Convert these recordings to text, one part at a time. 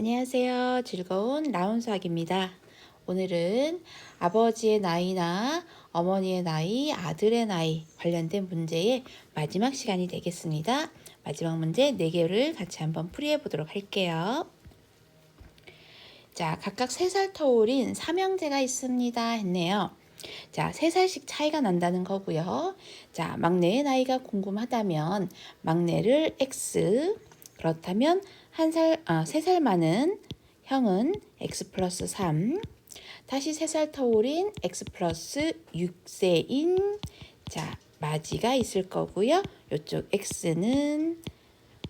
안녕하세요. 즐거운 라운수학입니다. 오늘은 아버지의 나이나 어머니의 나이, 아들의 나이 관련된 문제의 마지막 시간이 되겠습니다. 마지막 문제 4개를 같이 한번 풀이해 보도록 할게요. 자, 각각 3살 터울인 삼형제가 있습니다. 했네요. 자, 3살씩 차이가 난다는 거고요. 자, 막내의 나이가 궁금하다면 막내를 X, 그렇다면 한 살, 아, 3살 많은 형은 X 플러스 3, 다시 3살 터울인 X 플러스 6세인 자, 마지가 있을 거고요. 요쪽 X는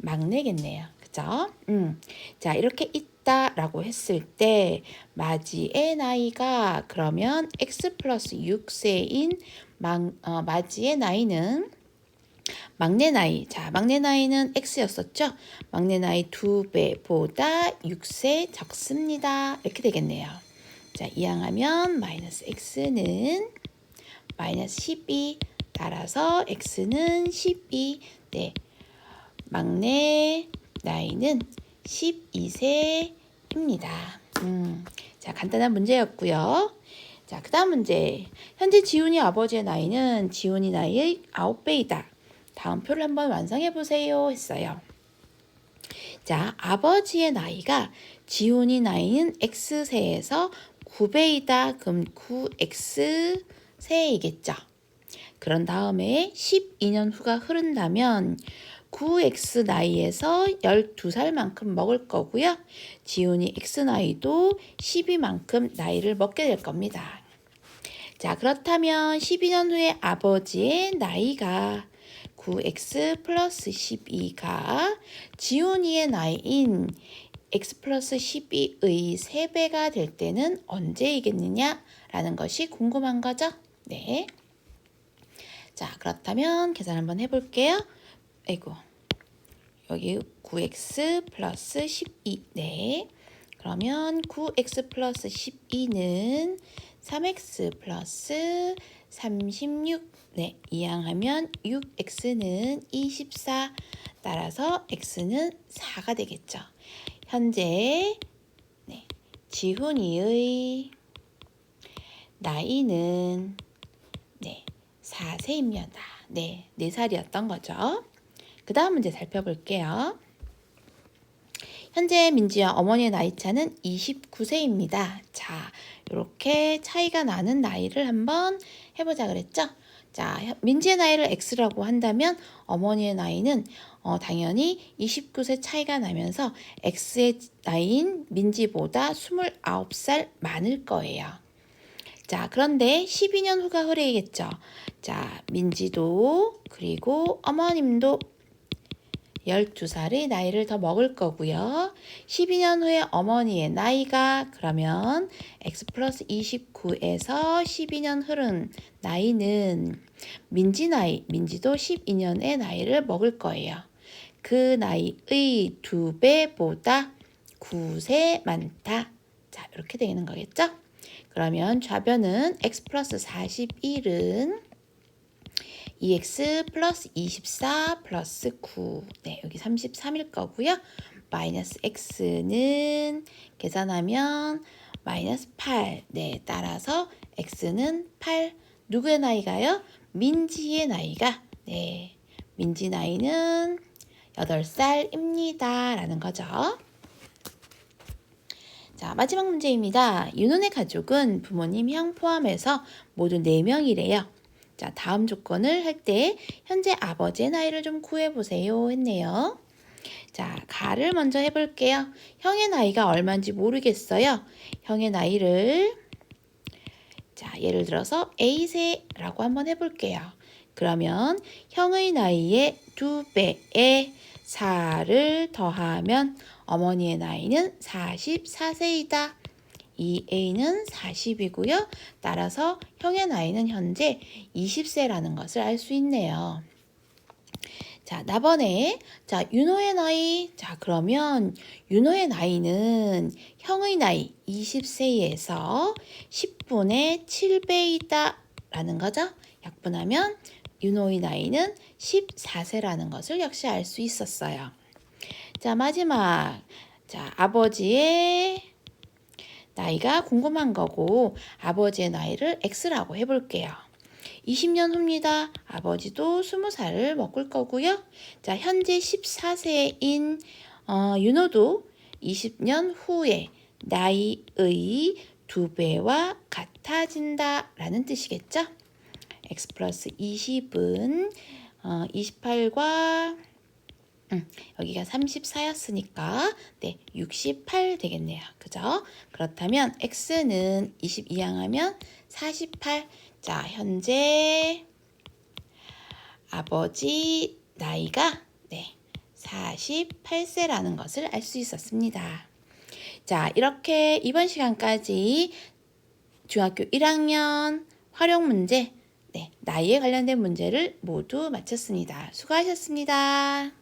막내겠네요. 그죠? 음. 자, 이렇게 있다 라고 했을 때 마지의 나이가 그러면 X 플러스 6세인 막, 어, 마지의 나이는 막내 나이. 자, 막내 나이는 X였었죠? 막내 나이 두 배보다 6세 적습니다. 이렇게 되겠네요. 자, 이항하면 마이너스 X는 마이너스 12 따라서 X는 12. 네. 막내 나이는 12세입니다. 음, 자, 간단한 문제였고요. 자, 그 다음 문제. 현재 지훈이 아버지의 나이는 지훈이 나이의 9배이다. 다음 표를 한번 완성해 보세요. 했어요. 자, 아버지의 나이가 지훈이 나이는 X세에서 9배이다. 그럼 9X세이겠죠. 그런 다음에 12년 후가 흐른다면 9X 나이에서 12살만큼 먹을 거고요. 지훈이 X 나이도 12만큼 나이를 먹게 될 겁니다. 자, 그렇다면 12년 후에 아버지의 나이가 9x 플러스 12가 지훈이의 나이인 x 플러스 12의 3배가 될 때는 언제이겠느냐 라는 것이 궁금한 거죠. 네. 자, 그렇다면 계산 한번 해볼게요. 아이고, 여기 9x 플러스 12. 네. 그러면 9x 플러스 12는 3x 플러스 36. 네, 이항하면 6x는 24. 따라서 x는 4가 되겠죠. 현재 네, 지훈이의 나이는 네, 4세입니다. 네, 4살이었던 거죠. 그 다음 문제 살펴볼게요. 현재 민지와 어머니의 나이 차는 29세입니다. 자, 이렇게 차이가 나는 나이를 한번 해보자 그랬죠? 자, 민지의 나이를 X라고 한다면 어머니의 나이는 어, 당연히 29세 차이가 나면서 X의 나이인 민지보다 29살 많을 거예요. 자, 그런데 12년 후가 흐르겠죠. 자, 민지도 그리고 어머님도 12살의 나이를 더 먹을 거고요. 12년 후에 어머니의 나이가 그러면 x 플러스 29에서 12년 흐른 나이는 민지 나이, 민지도 12년의 나이를 먹을 거예요. 그 나이의 두 배보다 9세 많다. 자, 이렇게 되는 거겠죠? 그러면 좌변은 x 플러스 41은 2x 플러스 24 플러스 9. 네, 여기 33일 거고요. 마이너스 x는 계산하면 마이너스 8. 네, 따라서 x는 8. 누구의 나이가요? 민지의 나이가. 네, 민지 나이는 8살입니다. 라는 거죠. 자, 마지막 문제입니다. 윤원의 가족은 부모님, 형 포함해서 모두 4명이래요. 자, 다음 조건을 할 때 현재 아버지의 나이를 좀 구해보세요 했네요. 자, 가를 먼저 해볼게요. 형의 나이가 얼마인지 모르겠어요. 형의 나이를 자, 예를 들어서 A세라고 한번 해볼게요. 그러면 형의 나이의 두 배에 4를 더하면 어머니의 나이는 44세이다. 이 A는 40이고요. 따라서 형의 나이는 현재 20세라는 것을 알 수 있네요. 자, 나번에 자, 윤호의 나이. 자, 그러면 윤호의 나이는 형의 나이 20세에서 10분의 7배이다 라는 거죠. 약분하면 윤호의 나이는 14세라는 것을 역시 알 수 있었어요. 자, 마지막 자, 아버지의 나이가 궁금한 거고 아버지의 나이를 X라고 해볼게요. 20년 후입니다. 아버지도 20살을 먹을 거고요. 자, 현재 14세인 어, 윤호도 20년 후에 나이의 두 배와 같아진다 라는 뜻이겠죠? x 플러스 20은 어, 28과 음, 여기가 34였으니까 네, 68 되겠네요. 그죠? 그렇다면 x는 22 항하면 48. 자, 현재 아버지 나이가 네, 48세라는 것을 알 수 있었습니다. 자, 이렇게 이번 시간까지 중학교 1학년 활용 문제, 네, 나이에 관련된 문제를 모두 마쳤습니다. 수고하셨습니다.